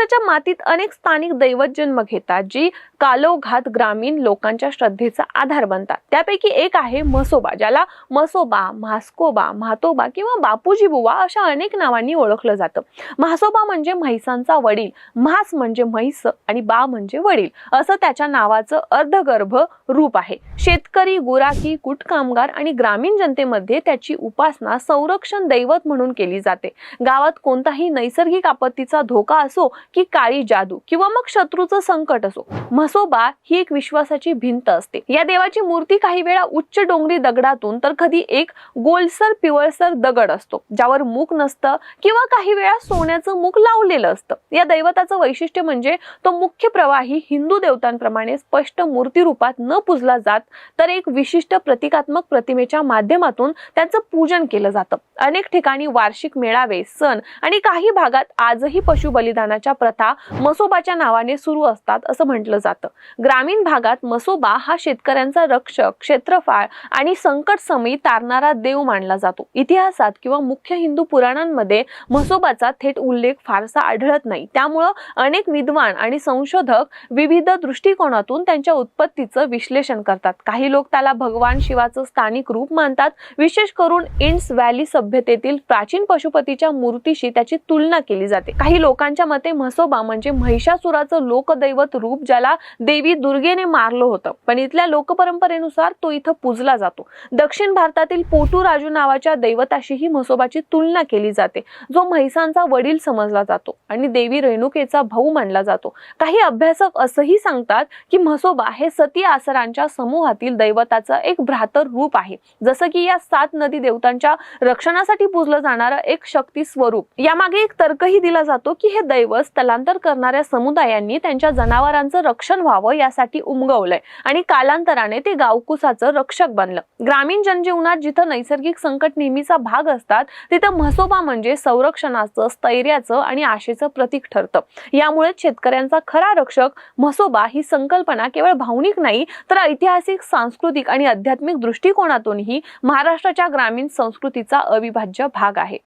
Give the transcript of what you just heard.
महाराष्ट्राच्या मातीत अनेक स्थानिक दैवत जन्म घेतात जी कालोघात ग्रामीण लोकांच्या श्रद्धेचा आधार बनतात. त्यापैकी एक आहे म्हसोबा ज्याला मसोबा म्हास्कोबा म्हातोबा किंवा बापूजी बुवा अशा अनेक नावांनी ओळखलं जातं. म्हासोबा म्हणजे म्हैसांचा वडील म्हास म्हणजे म्हैस आणि बा म्हणजे वडील. असं त्याच्या नावाचं अर्धगर्भ रूप आहे. शेतकरी गुराखी कुटकामगार आणि ग्रामीण जनतेमध्ये त्याची उपासना संरक्षण दैवत म्हणून केली जाते. गावात कोणताही नैसर्गिक आपत्तीचा धोका असो की काळी जादू किंवा मग शत्रूचं संकट असो म्हसोबा ही एक विश्वासाची भिंत असते. या देवाची मूर्ती काही वेळा उच्च डोंगरी दगडातून तर कधी एक गोलसर पिवळसर दगड असतो ज्यावर मुख नसतं किंवा काही वेळा सोन्याचं मुख लावलेलं असतं. या दैवताचं वैशिष्ट्य म्हणजे तो मुख्य प्रवाही हिंदू देवतांप्रमाणे स्पष्ट मूर्ती रूपात न पुजला जात तर एक विशिष्ट प्रतिकात्मक प्रतिमेच्या माध्यमातून त्यांचं पूजन केलं जातं. अनेक ठिकाणी वार्षिक मेळावे सण आणि काही भागात आजही पशु बलिदानाच्या प्रथा मसोबाच्या नावाने सुरू असतात असं म्हटलं जातं. ग्रामीण भागात मसोबा हा शेतकऱ्यांचा रक्षक क्षेत्रफळ आणि संकट समयी तारणारा देव मानला जातो. इतिहासात किंवा मुख्य हिंदू पुराणांमध्ये म्हसोबाचा थेट उल्लेख फारसा आढळत नाही. त्यामुळं अनेक विद्वान आणि संशोधक विविध दृष्टिकोनातून त्यांच्या उत्पत्तीचं विश्लेषण करतात. काही लोक त्याला भगवान शिवाचं स्थानिक रूप मानतात. विशेष करून इंड्स व्हॅली सभ्यतेतील प्राचीन पशुपतीच्या मूर्तीशी त्याची तुलना केली जाते. काही लोकांच्या मते म्हसोबा म्हणजे महिषासुराचं लोकदैवत रूप ज्याला देवी दुर्गेने मारलं होतं. पण इथल्या लोकपरंपरेनुसार तो इथं पूजला जातो. दक्षिण भारतातील पोटू राजू नावाच्या दैवताशीही म्हसोबाची तुलना केली जाते. जो म्हैसांचा वडील समजला जातो आणि देवी रेणुकेचा भाऊ मानला जातो. काही अभ्यासक असंही सांगतात की म्हसोबा हे सती आसरांच्या समूहातील दैवताचं एक भ्रातर रूप आहे. जसं की या सात नदी देवतांच्या रक्षणासाठी पूजलं जाणारं एक शक्ती स्वरूप. यामागे एक तर्कही दिला जातो की हे दैवत स्थलांतर करणाऱ्या समुदायांनी त्यांच्या जनावरांचं रक्षण व्हावं यासाठी उमगवलंय. आणि कालांतराने ते गावकुसाचं रक्षक बनलं. ग्रामीण जनजीवनात जिथं नैसर्गिक संकट नेहमीचा भाग असतात तिथं म्हसोबा म्हणजे संरक्षणाचं स्थैर्याचं आणि आशेचं प्रतीक ठरतं. यामुळे शेतकऱ्यांचा खरा रक्षक म्हसोबा ही संकल्पना केवळ भावनिक नाही तर ऐतिहासिक सांस्कृतिक आणि आध्यात्मिक दृष्टिकोनातूनही महाराष्ट्राच्या ग्रामीण संस्कृतीचा अविभाज्य भाग आहे.